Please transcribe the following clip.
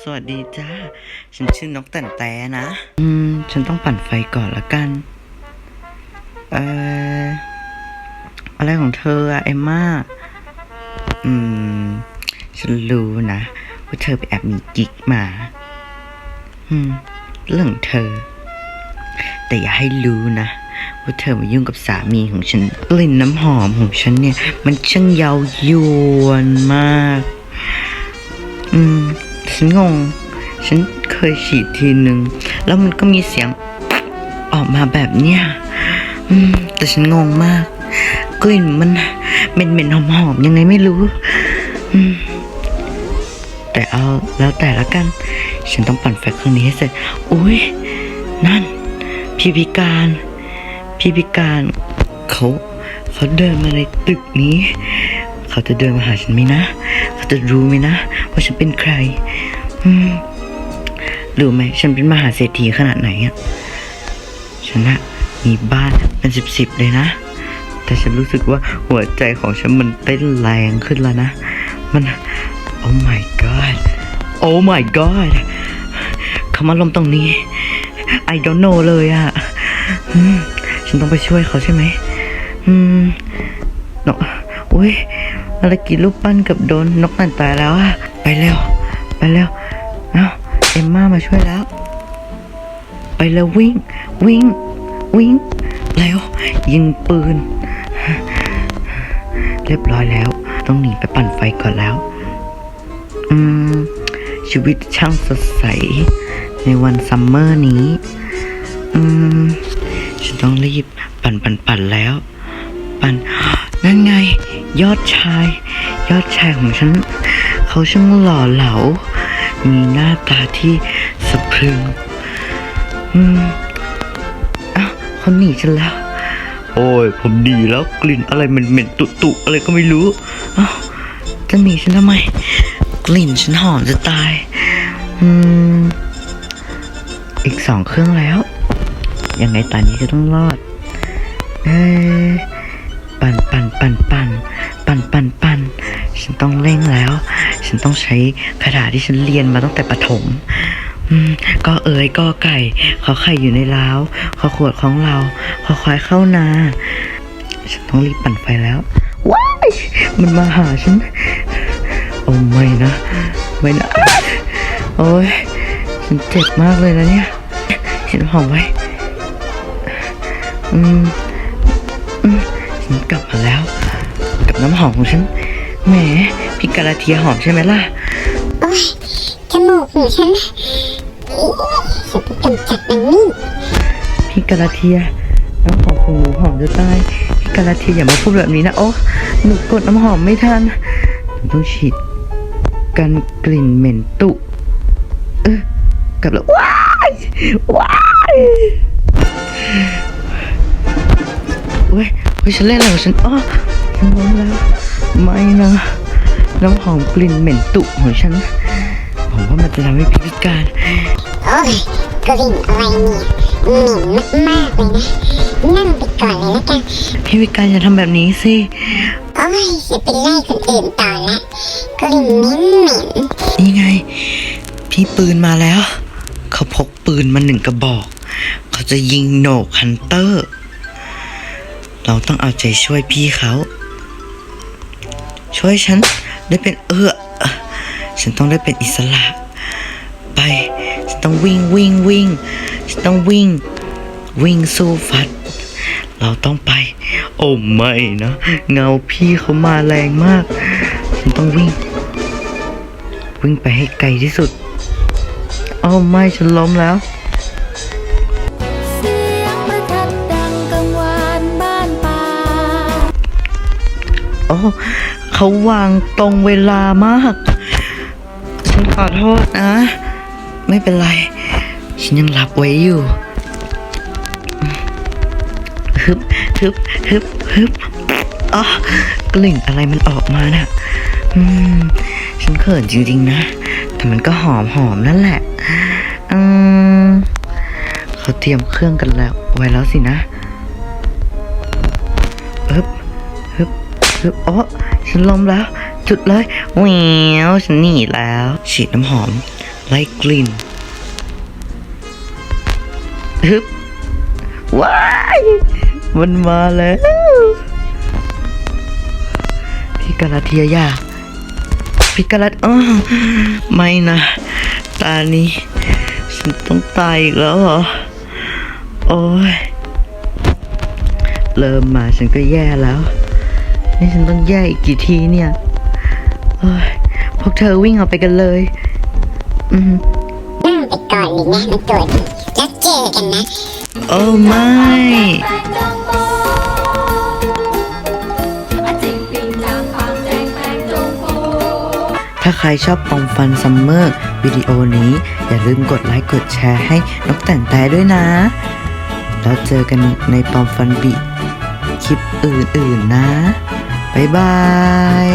สวัสดีจ้า ฉันชื่อนกแต่นแต่นะ อืม ฉันต้องปั่นไฟก่อนละกัน เอ่อ อะไรของเธออะเอมมาอืม ฉันรู้นะ ว่าเธอไปแอบมีกิ๊กมา อืม เรื่องของเธอ แต่อย่าให้รู้นะว่าเธอมายุ่งกับสามีของฉันกลิ่นน้ำหอมของฉันเนี่ย มันช่างเยาวยวนมาก อืม ฉันงง ฉันเคยฉีดทีหนึ่งแล้วมันก็มีเสียงออกมาแบบเนี้ยแต่ฉันงงมากกลิ่นมันเหม็นเหม็นหอมหอมๆยังไงไม่รู้ แต่เอาแล้วแต่ละกัน ฉันต้องปั่นไฟเครื่องนี้ให้เสร็จ อุ้ยนั่น พี่พิการ พี่พิการเขาเขาเดินมาในตึกนี้ เขาจะเดินมาหาฉันไหมนะ เขาจะรู้ไหมนะว่าฉันเป็นใครรู้ไหมฉันเป็นมหาเศรษฐีขนาดไหนอะฉันอะมีบ้านเป็นสิบสิบเลยนะ แต่ฉันรู้สึกว่าหัวใจของฉันมันเต้นแรงขึ้นแล้วนะ มันโอ้ my god โอ้ my god เขามาลมตรงนี้ I don't know เลยอะอืมฉันต้องไปช่วยเขาใช่ไหมอืมนกอุ้ย อะไรกินรูปปั้นกับโดนนกนั่นตายแล้วอะไปเร็ว ไปเร็ว เอ้าเอมมามาช่วยแล้ว ไปเร็ววิ่ง วิ่ง วิ่งเร็วยิงปืน เรียบร้อยแล้ว ต้องหนีไปปั่นไฟก่อนแล้ว อืม ชีวิตช่างสดใส ในวันซัมเมอร์นี้ อืม ฉันต้องรีบปั่นปั่นปั่นแล้ว ปั่นนั่นไง ยอดชาย ยอดชายของฉัน เขาช่างหล่อเหลา มีหน้าตาที่สะพรึง อืมอ้าวเขาหนีฉันแล้ว โอ้ย ผมดีแล้วกลิ่นอะไรเหม็นๆตุตุๆอะไรก็ไม่รู้อ้าวจะหนีฉันทำไม กลิ่นฉันหอมจะตาย อืม อีกสองเครื่องแล้ว ยังไงตอนนี้ก็ต้องรอด เอ้ย ปั่นปั่นปั่นปั่นปั่นปั่นปั่นฉันต้องเร่งแล้ว ฉันต้องใช้คาถาที่ฉันเรียนมาตั้งแต่ประถมก็เอ๋ยก็ไก่ขอไข่อยู่ในล้าวขอขวดของเราขอควายเข้านา ฉันต้องรีบปั่นไฟแล้วว้ายมันมาหาฉันโอ้ไม่นะไม่นะโอ้ยฉันเจ็บมากเลยนะเนี่ยเห็นหอมไว้อืมอืม กลับมาแล้ว กับน้ำหอมของฉันแหมพี่กาลาเทียหอมใช่ไหมล่ะโอ้ยจมูกของฉันอี๋ฉันต้องกำจัดมันนี่พี่กาลาเทียน้ำหอมของหนูหอมจะตายพี่กาลาเทียอย่ามาพูดแบบนี้นะโอ้หนูกดน้ำหอมไม่ทันหนูต้องฉีดกันกลิ่นเหม็นตุเออกลับแล้วว้ายว้ายเว้ย เว้ยฉันเล่นอะไรของฉันอ๋อฉันล้มแล้วไม่นะน้ำหอมกลิ่นเหม็นตุของฉันผมว่ามันจะทำให้พี่พิการโอ้ยกลิ่นอะไรเนี่ยเหม็นมากๆเลยนะนั่งไปก่อนเลยแล้วกันพี่วิการอย่าทำแบบนี้สิโอ้ยจะไปไล่คนอื่นต่อละกลิ่นเหม็นเหม็นนี่ไง พี่ปืนมาแล้ว เขาพกปืนมาหนึ่งกระบอก เขาจะยิงโหนกฮันเตอร์ เราต้องเอาใจช่วยพี่เขา ช่วยฉันได้เป็นเออฉันต้องได้เป็นอิสระ ไป ฉันต้องวิ่งวิ่งวิ่งฉันต้องวิ่ง วิ่งสู้ฟัด เราต้องไป โอ้ไม่นะ เงาพี่เขามาแรงมาก ฉันต้องวิ่ง วิ่งไปให้ไกลที่สุดอ้าวไม่ฉันล้มแล้ว โอ้เขาวางตรงเวลามาก ฉันขอโทษนะ ไม่เป็นไร ฉันยังหลับไว้อยู่ฮึบฮึบฮึบฮึบอ๋อกลิ่นอะไรมันออกมาน่ะอืม ฉันเขินจริงๆนะ แต่มันก็หอมหอมนั่นแหละอืมเขาเตรียมเครื่องกันแล้ว ไว้แล้วสินะ ฮึบฮึบฮึบอ๋อฉันล้มแล้วสุดเลยแหววฉันหนีแล้ว ฉีดน้ำหอม ไล่กลิ่นฮึบว้ายมันมาแล้วพี่กาลาเทียยาพี่กาลาอ้อไม่นะ ตานี้ ฉันต้องตายอีกแล้วเหรอ โอ้ย เริ่มมาฉันก็แย่แล้ว นี่ฉันต้องแย่อีกกี่ทีเนี่ยโอ้ยพวกเธอวิ่งออกไปกันเลย อืมนั่งไปก่อนเลยนะมันตัวดีแล้วเจอกันนะ โอ้ไม่แปลงจงโมอะจิงปิงจางปางแจงแปลงจงโมถ้าใครชอบปองฟันซัมเมอร์วิดีโอนี้ อย่าลืมกดไลค์กดแชร์ให้นกแต่งแต่ด้วยนะ แล้วเจอกันในปองฟันบิคลิปอื่นๆนะ บ๊ายบาย